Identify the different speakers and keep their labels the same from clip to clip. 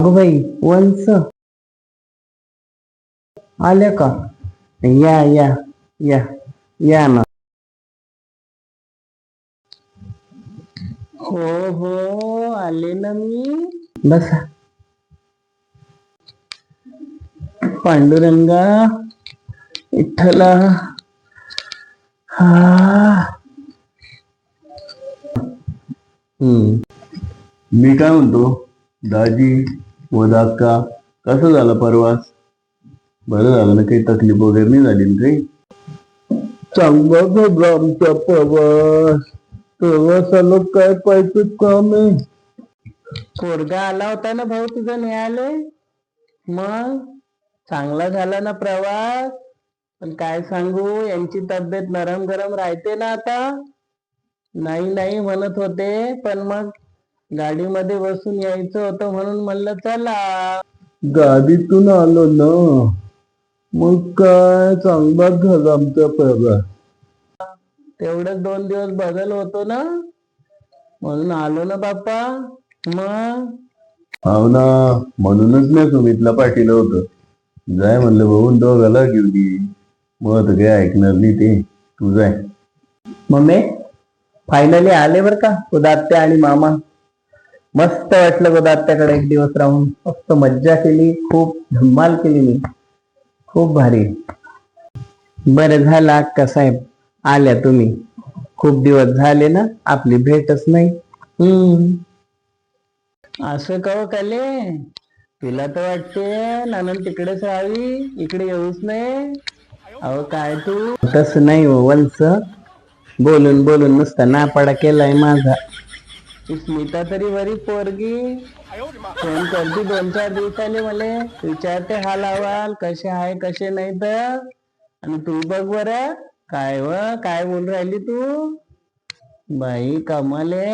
Speaker 1: अगं बाई वंस आल्या का? या या या या ना. हो हो आले ना मी. बसा. पांडुरंगा विठ्ठला हा. हम्म.
Speaker 2: मी काय म्हणतो? दाजी व दाका कसं झाला प्रवास? बरं झालं ना काही तकलीफ वगैरे नाही झाली ना काही?
Speaker 1: चांगला झाला आमचा प्रवास. प्रवासाला काय पाहिजे काम? आहे पोरगा आला होता ना भाऊ तुझा न्यायालय? मग? चांगला झाला ना प्रवास. पण काय सांगू यांची तब्येत नरम गरम राहते ना आता. नाही नाही म्हणत होते पण मग? गाडीमध्ये बसून यायचं होतं म्हणून म्हणलं चला. गाडीतून आलो ना. मग काय? चांगलाच झाला आमचा प्रवास. तेवढंच दोन दिवस बदल होतो ना? म्हणून आलो ना बाप्पा. मग?
Speaker 2: हो ना. म्हणूनच मी सुमितला पाठीलं होतं. जाय म्हणलं भाऊन दोघाला घेऊ दे मग तर काही ऐकणार नाही ते. तू जाय.
Speaker 1: मम्मी फायनली आले बर का? उदात्या आणि मामा. मस्त वाटलं गोदात्याकडे एक दिवस राहून. मस्त मज्जा केली खूप धम्माल केली मी खूप भारी. बर झालं अक्का साहेब. आल्या तुम्ही. खूप दिवस झाले ना आपली भेटच नाही. हम्म. असं कव हो काले? तुला तर वाटते नानन तिकडेच राहावी इकडे येऊच नाही. अहो काय तू? तसं नाही हो वंस बोलून बोलून नुसता नापाडा केलाय माझा. स्मिता तरी बरी पोरगी. फोन करते दोन चार दिवसाले मले विचारते हाल अहवाल कसे आहे कसे नाही तर? आणि तू बघ बर काय व काय बोल राहिली तू? बाई कमाले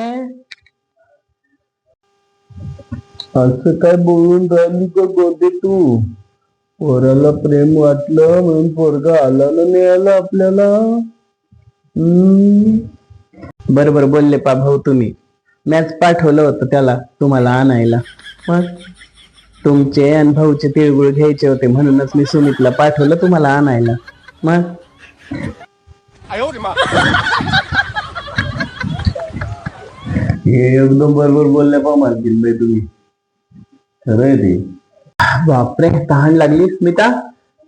Speaker 1: असं काय बोलून राहिली का गोदे तू? पोराला प्रेम वाटलं म्हणून पोरगा आला ना नाही आला आपल्याला बर बर बोलले पा भाऊ तुम्ही. मॅच पाठवलं होतं त्याला तुम्हाला आणायला. मग तुमचे आणि भाऊचे तिळगुळ घ्यायचे होते म्हणूनच मी सुमितला पाठवलं तुम्हाला आणायला. मग
Speaker 2: हे एकदम बरोबर बोलल्या पा मालकीन बाई तुम्ही. खरं आहे ते.
Speaker 1: बापरे तहान लागली स्मिता.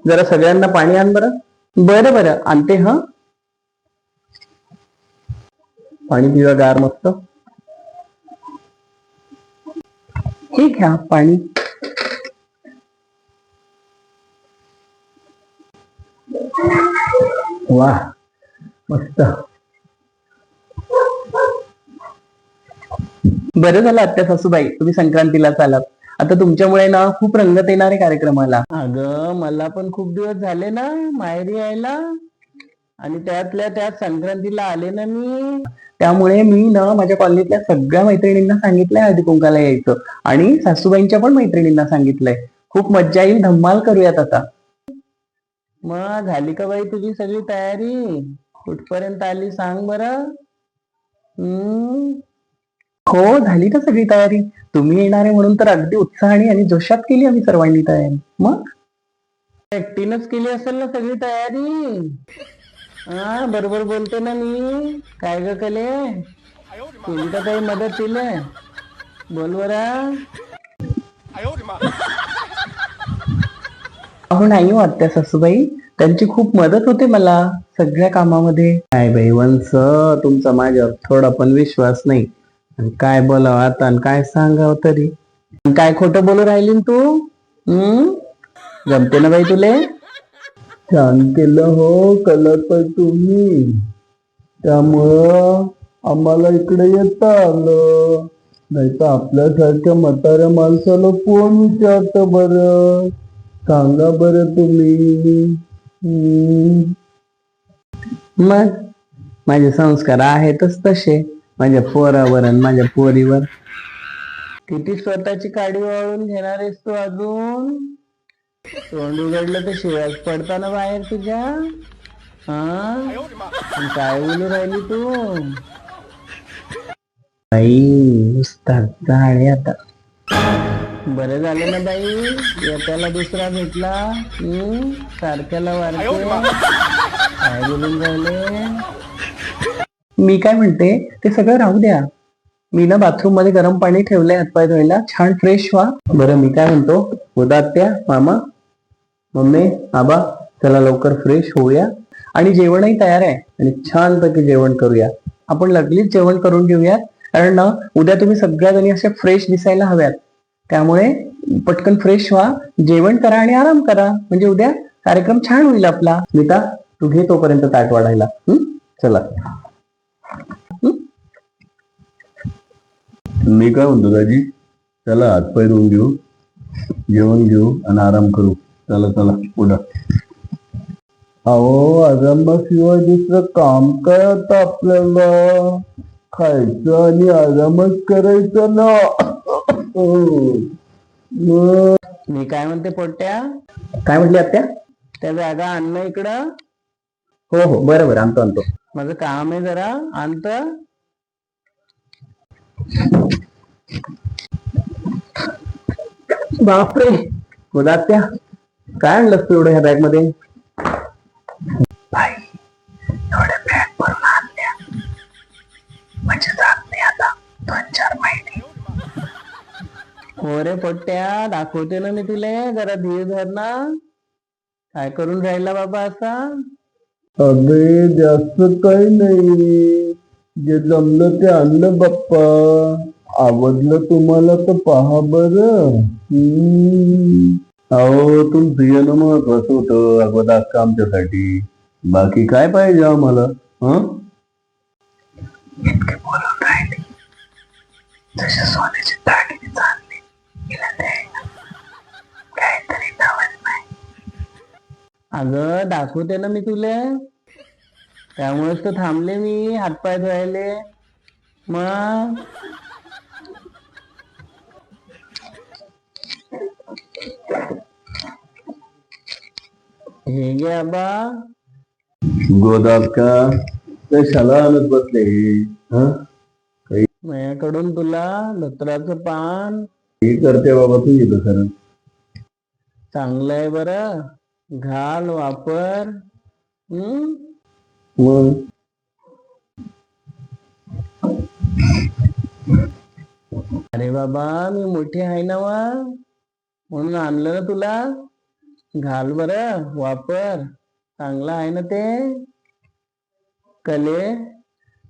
Speaker 1: जरा सगळ्यांना पाणी आण बरं. बरं बरं आणते हा. पाणी पिवा गार मस्त. हे घ्या पाणी. वा मस्त. बरं झालं आत्या सासूबाई तुम्ही संक्रांतीला चालात. आता तुमच्यामुळे ना खूप रंगत येणारे कार्यक्रमाला. अगं मला पण खूप दिवस झाले ना माहेरी यायला. आणि त्यातल्या त्यात संक्रांतीला आले ना मी. त्यामुळे मी ना माझ्या कॉलनीतल्या सगळ्या मैत्रिणींना सांगितलंय हळदी कुंकाला यायचं. आणि सासूबाईंच्या पण मैत्रिणींना सांगितलंय. खूप मज्जा येईल धम्माल करूयात आता. मग झाली का बाई तुझी सगळी तयारी? कुठपर्यंत आली सांग बरं. हम्म. हो झाली ना सगळी तयारी? तुम्ही येणार आहे म्हणून तर अगदी उत्साहाने आणि जोशात केली आम्ही सर्वांनी तयारी. मग? एकटीनच केली असेल ना सगळी तयारी? हा बरोबर बोलते ना मी. काय ग कले? केली तर काही मदत केली बोल बरा. अहो नाही हो आत्या सासूबाई. त्यांची खूप मदत होते मला सगळ्या कामामध्ये. काय बाई वंस तुमचा माझ्यावर थोडा पण विश्वास नाही. आणि काय बोलावं आता आणि काय सांगावं तरी. आणि काय खोटं बोलू राहिली न तू? हम्म? जमते ना बाई तुले? छान केलं हो कलर पण तुम्ही. त्यामुळं आम्हाला इकडे येता आलं. नाही तर आपल्यासारख्या म्हाताऱ्या माणसाला कोण विचारत बर? सांगा बरं तुम्ही. मग? माझे संस्कार आहेतच तसे. माझ्या पोरावर आणि माझ्या पोरीवर. किती स्वतःची काडी वाळून घेणार आहेस तू अजून? तोंड उघडलं तर शिवाय पडताना बाहेर तुझ्या? हा? काय बोलू राहिली तू? बाई नुसता आता. बरं झालं ना बाई येत्याला दुसरा भेटला. सारख्याला वारते. काय बोलून राहिले? मी काय म्हणते ते सगळं राहू द्या. मी ना बाथरूममध्ये गरम पाणी ठेवलंय हातपाय धुवायला. छान फ्रेश व्हा. बरं मी काय म्हणतो? उदात्या मामा मम्मी आबा चला लवकर फ्रेश होऊया. आणि जेवणही तयार आहे. आणि छानपैकी जेवण करूया. आपण लगलीच जेवण करून घेऊयात. कारण ना उद्या तुम्ही सगळ्या जणी अशा फ्रेश दिसायला हव्यात. त्यामुळे पटकन फ्रेश व्हा. जेवण करा आणि आराम करा. म्हणजे उद्या कार्यक्रम छान होईल आपला. स्मिता तू घे तोपर्यंत ताट वाढायला. चला.
Speaker 2: मी काय म्हणतो दाजी चला हातपाय धुवून घेऊ. जेवण घेऊ आणि आराम करू. चला चला पुढं अहो आरामाशिवाय दुसरं काम काय आता आपल्याला. खायचं आणि आरामच करायचं ना.
Speaker 1: मी काय म्हणते पोट्या? काय म्हटली आत्या? त्या जागा आणणं इकडं. हो हो बरं बरं आणतो आणतो. माझं काम आहे जरा. आणत बापरे उदात्या काय आणलंस तू एवढं ह्या बॅगमध्ये बाई एवढ्या बॅग भरून आणल्या. म्हणजे जात नाही आता दोन चार महिने. रे पोट्ट्या दाखवते ना मी तुले जरा धीर धर ना. काय करून राहिला बाबा असा?
Speaker 2: अगे जास्त काही नाही. जे जमलं ते आणलं बाप्पा. आवडलं तुम्हाला तर पहा बर. अहो तुमचं येणं महत्वाचं होतं अगोदर का आमच्यासाठी. बाकी काय पाहिजे आम्हाला हं?
Speaker 1: बोलून राहिली जसे सोन्याचे दागिने चालले हिला द्यायला. काहीतरी नवल नाही. अगं दाखवते ना मी तुले. त्यामुळेच तर थांबले मी हातपाय धुवायले. मग? हे घे आबा.
Speaker 2: गोदाब का कशाला आणत बसले हं
Speaker 1: माझ्याकडून तुला धत्राचं पान.
Speaker 2: हे करते बाबा तू येतं खरं.
Speaker 1: चांगलं आहे बर. घाल वापर. हम्म
Speaker 2: मग
Speaker 1: अरे बाबा मी मोठी आहे ना वा? म्हणून आणलं ना तुला? घाल बर वापर. चांगलं आहे ना ते? कले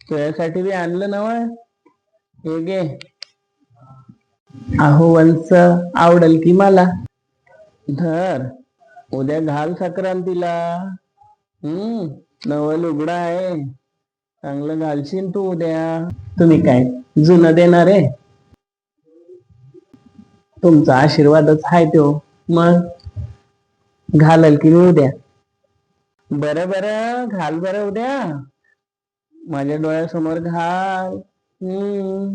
Speaker 1: तुझ्यासाठी बी आणलं ना वा? हे घे. अहो वंच आवडल की मला? धर. उद्या घाल संक्रांतीला. हम्म. नवल उघडा आहे. चांगलं घालशील तू उद्या. तुम्ही काय जुनं देणार आहे? तुमचा आशीर्वादच आहे तो. मग घालल की मी उद्या? बर बर. घाल बरं उद्या. माझ्या डोळ्यासमोर घाल. हम्म.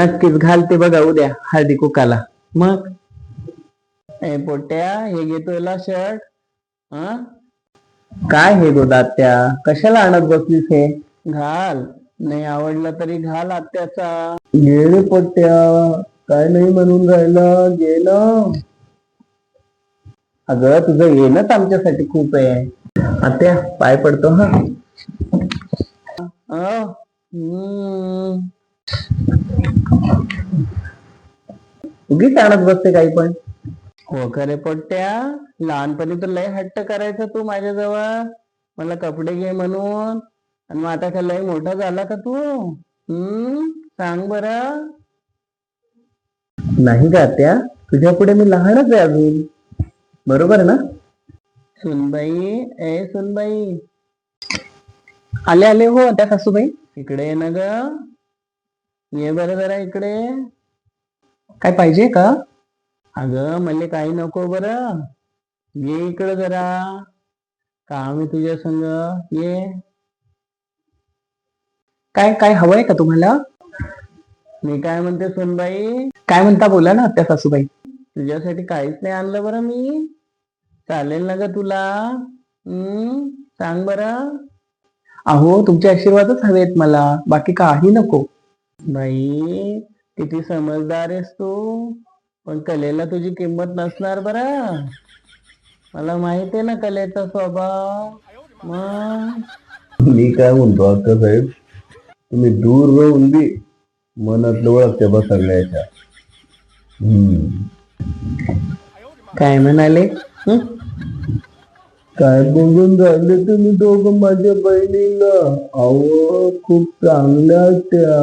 Speaker 1: नक्कीच घालते बघा उद्या हळदी कुकाला. मग? ए पोट्या हे घेतोयला शर्ट. हा? काय हे गोदात्या कशाला आणत बसलीस हे? घाल. नाही आवडलं तरी घाल आत्याचा.
Speaker 2: रे पट्ट्या काय नाही म्हणून राहिला. ना
Speaker 1: अगं तुझं येणंच आमच्यासाठी खूप आहे. आत्या पाय पडतो हा. अं, हम्म. उगीच आणत बसते काही पण. हो खरे पोट्ट्या लहानपणी तर लय हट्ट करायचा तू माझ्याजवळ. मला कपडे घे म्हणून. आणि मग आता का लय मोठा झाला का तू? हम्म सांग बर. नाही का त्या तुझ्या पुढे मी लहानच आहे अजून. बरोबर ना? सुनबाई ए सुनबाई. आले आले हो त्या सासूबाई. इकडे ये ना ग. ये बरं जरा इकडे. काय पाहिजे का? अगं मला काही नको बरं. ये इकडं जरा. काम आहे तुझ्या संग? ये. काय काय हवंय का तुम्हाला? मी काय म्हणते सोनबाई? काय म्हणता बोला ना त्या सासूबाई. तुझ्यासाठी काहीच नाही आणलं बरं मी. चालेल ना ग तुला. हम्म सांग बरं. अहो तुमचे आशीर्वादच हवेत मला. बाकी काही नको. बाई किती समजदार आहेस तू. पण कलेला तुझी किंमत नसणार बरं. मला माहिती आहे ना कलेचा स्वभाव. मग?
Speaker 2: मी काय म्हणतो अक्का साहेब तुम्ही दूर राहून बी मनातलं ओळखत्या बा सगळ्याच्या.
Speaker 1: काय म्हणाले?
Speaker 2: काय बघून राहिले तुम्ही दोघं माझ्या बहिणीला अहो खूप चांगल्या त्या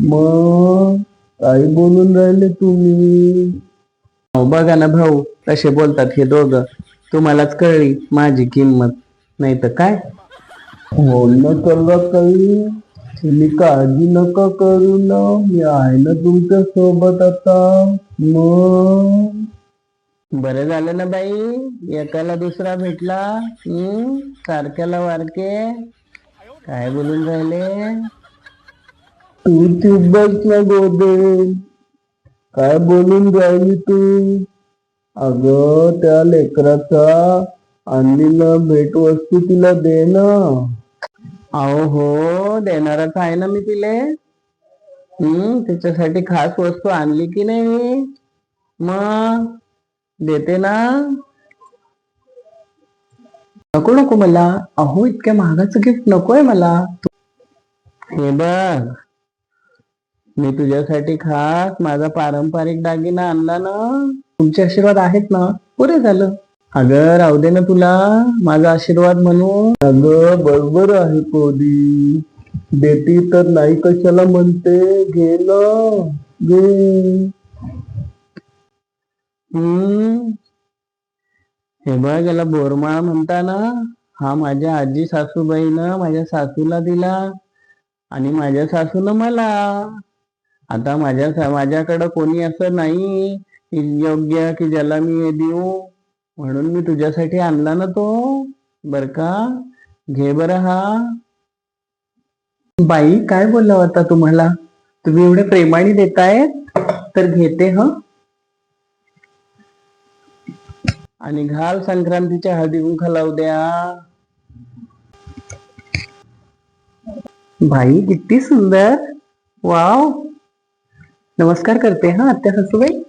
Speaker 2: मग? काय बोलून राहिले तुम्ही.
Speaker 1: अहो, बघा ना भाऊ कसे बोलतात हे दोघं. तुम्हालाच कळली माझी किंमत. नाही तर काय?
Speaker 2: बोलणं करा काही तुम्ही काळजी नका करू ना. मी आहे ना तुमच्यासोबत आता. मग?
Speaker 1: बरं झालं ना बाई. एकाला दुसरा भेटला. हम्म सारख्याला वारके. काय बोलून राहिले?
Speaker 2: तू चूप बस ना गोदे काय बोलून राहिली तू? अग त्या लेकराचा आणलेला भेटवस्तू तिला दे ना.
Speaker 1: अहो हो देणारच आहे ना मी तिले? हम्म त्याच्यासाठी खास वस्तू आणली की नाही मी? मग? देते ना. नको नको मला. अहो इतक्या महागाचं गिफ्ट नकोय मला. हे बघ. मी तुझ्यासाठी खास माझा पारंपरिक दागिना आणला ना. तुमचे आशीर्वाद आहेत ना. पुरे झालं. अगं राहू दे ना तुला. माझा आशीर्वाद म्हणून.
Speaker 2: अगं बरोबर आहे कोदी देती तर नाही कशाला म्हणते. घे ना. घे.
Speaker 1: हम्म. हे बघ याला बोरमाळा म्हणता ना. हा माझ्या आजी सासूबाईनं माझ्या सासूला दिला आणि माझ्या सासूनं मला. आता माझ्या माझ्याकडं कोणी असं नाही योग्य की ज्याला मी हे देऊ. म्हणून मी तुझ्यासाठी आणला ना तो. बर का? घे बरं हा. बाई काय बोलला होता तुम्हाला तुम्ही एवढे प्रेमाने देतायत तर घेते ह? आणि घाल संक्रांतीच्या हळदी कुंखाला द्या. बाई किती सुंदर. वाव. नमस्कार करते हा आत्या सासूबाई?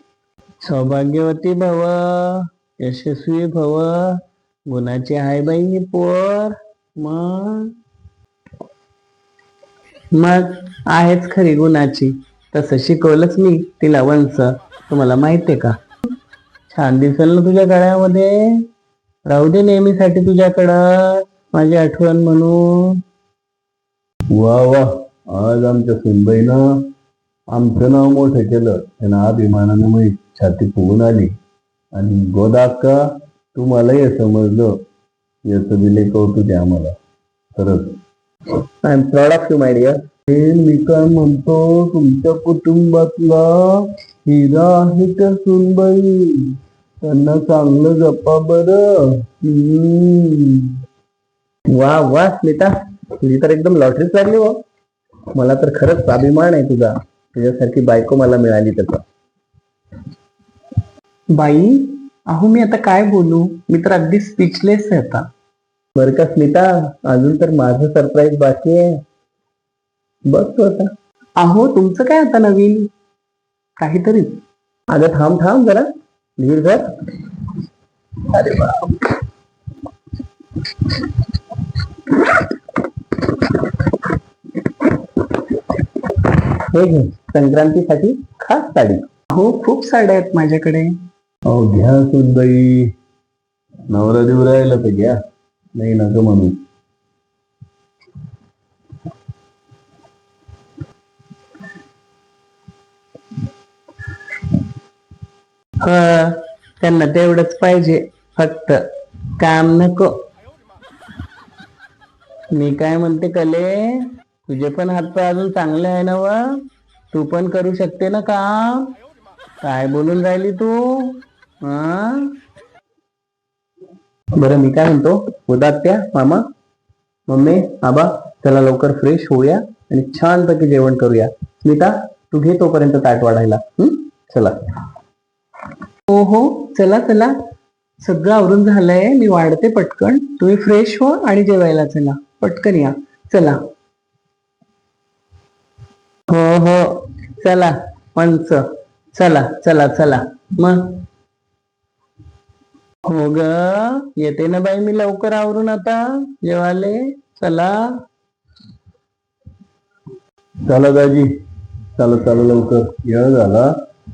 Speaker 1: सौभाग्यवती भव यशस्वी भव गुणाची आहे बाई पोर मग मग आहेच खरी गुणाची. तसं शिकवलंच मी तिला वंश. तुम्हाला माहितीये का? छान दिसेल ना तुझ्या गळ्यामध्ये? राहू दे नेहमीसाठी तुझ्याकडं माझी आठवण म्हणून.
Speaker 2: वा वा. आज आमच्या सुनबाईनं आमचं नाव मोठं केलं. त्यांना अभिमानानं मी छाती फुगून आली. आणि गोदा अक्का तुम्हाला हे समजलं. याचं दिले कौतुक आहे आम्हाला. खरंच.
Speaker 1: I am proud of you my dear
Speaker 2: हे मी काय म्हणतो? तुमच्या कुटुंबातला हिरा आहे त्या सुनबाई. त्यांना चांगलं जपा बरं. हम्म.
Speaker 1: वा वा स्मिता. तुझी तर एकदम लॉटरीच लागली हो. मला तर खरंच अभिमान आहे तुझा. तुझ्यासारखी बायको मला मिळाली त्याचा. बाई अहो मी आता काय बोलू? मी तर अगदी स्पीचलेस आहे आता. बर का स्मिता? अजून तर माझं सरप्राईज बाकी आहे. बघ तू आता. अहो तुमचं काय आता नवीन? काहीतरी. अगं थांब थांब जरा. धीर धर. अरे बाप हे घे. संक्रांतीसाठी खास साडी. हो खूप साड्या आहेत माझ्याकडे.
Speaker 2: अहो घ्या सुनबाई नवरा देऊ राहिला तर घ्या. नाही नका म्हणू
Speaker 1: हा त्यांना तेवढंच पाहिजे. फक्त काम नको. मी काय म्हणते कले? तुझे पण हातपाय अजून चांगले आहे ना व? तू पण करू शकते ना काम? काय बोलून राहिली तू? बरं मी काय म्हणतो? उदात्या मामा. मम्मी आबा चला लवकर फ्रेश होऊया आणि छानपैकी जेवण करूया. स्मिता तू घे तोपर्यंत ताट वाढायला. हं? चला. हो हो. चला चला. सगळं आवरून झालंय. मी वाढते पटकन. तुम्ही फ्रेश हो आणि जेवायला चला. पटकन या. चला. हो हो. चला पंच. चला चला चला. मग? हो ग. येते ना बाई मी लवकर आवरून आता. जेवाले. चला.
Speaker 2: चला दाजी. चला चला लवकर. वेळ झाला.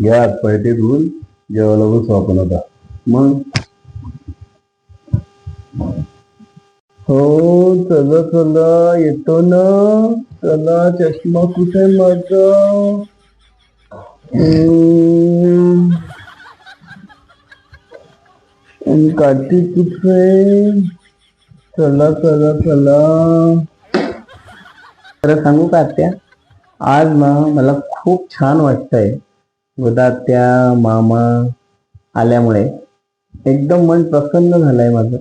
Speaker 2: घ्या हात धुवून जेवायला बसू आपण आता. मग? हो चला चला. येतो ना. चला चष्मा कुठे माझा? हम्म. आणि काठी कुठे चला चला चला.
Speaker 1: खरं सांगू का आत्या? आज ना मला खूप छान वाटतंय. गोदात्या मामा आल्यामुळे. एकदम मन प्रसन्न झालंय माझं.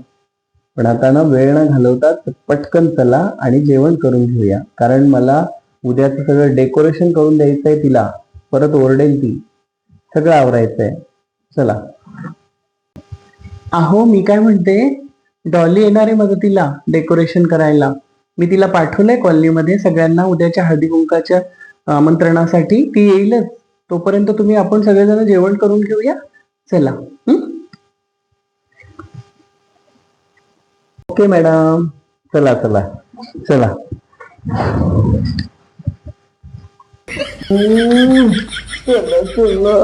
Speaker 1: पण आता ना वेळ न घालवता पटकन चला आणि जेवण करून घेऊया. कारण मला उद्याचं सगळं डेकोरेशन करून द्यायचंय तिला. परत ओरडेल ती. सगळं आवरायचंय. चला. अहो मी काय म्हणते? डॉली येणार आहे मदतीला डेकोरेशन करायला. मी तिला पाठवलंय कॉलनीमध्ये सगळ्यांना उद्याच्या हळदी कुंकाच्या आमंत्रणासाठी. ती येईलच. तोपर्यंत तुम्ही आपण सगळेजण जेवण करून घेऊया. चला. हं? ओके मॅडम चला चला. चला. हं, चला चला.